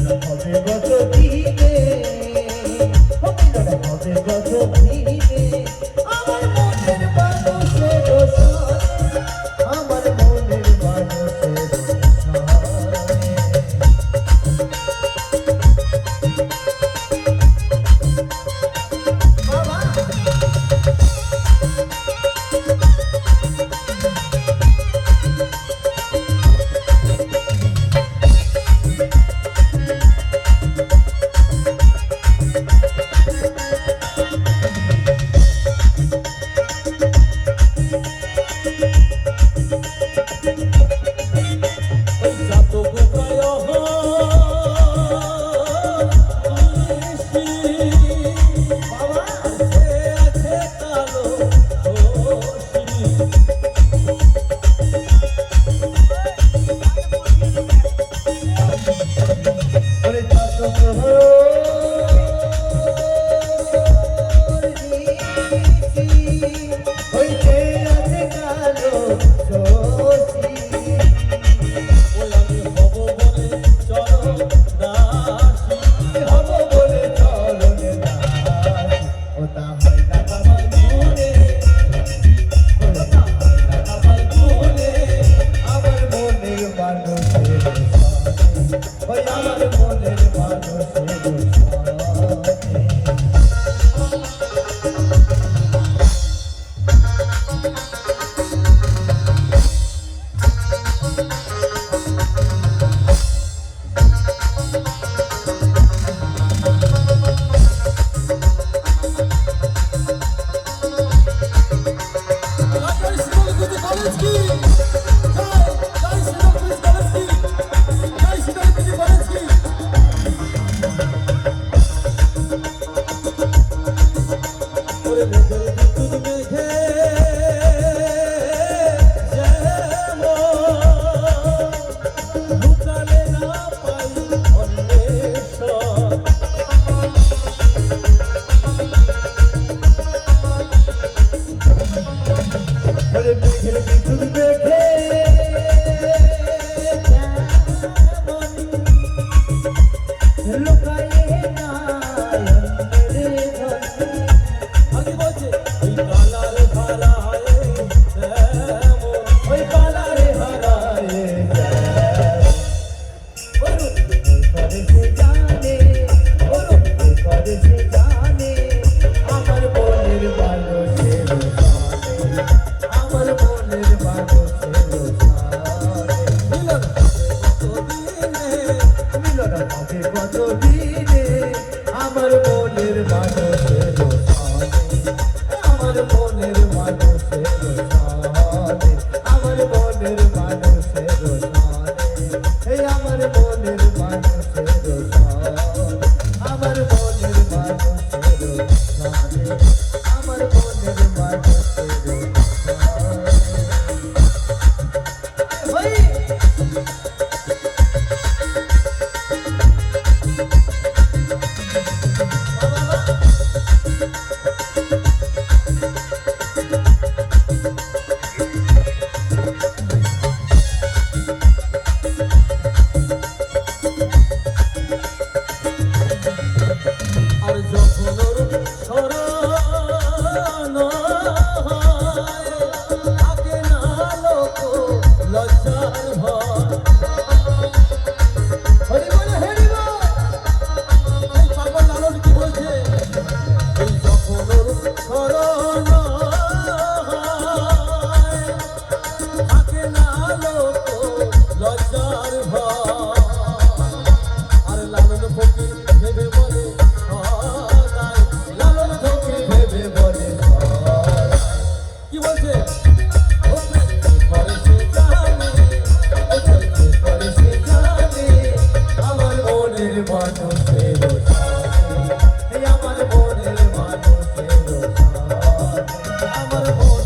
হবে বছর ওরে যত to the birthday. কত দিনে আমার মনের মানুষ আমার মনের মানুষ আমার মনের মানুষ আমার মনের মানুষ আমার মনের মানুষ Oh, Oh.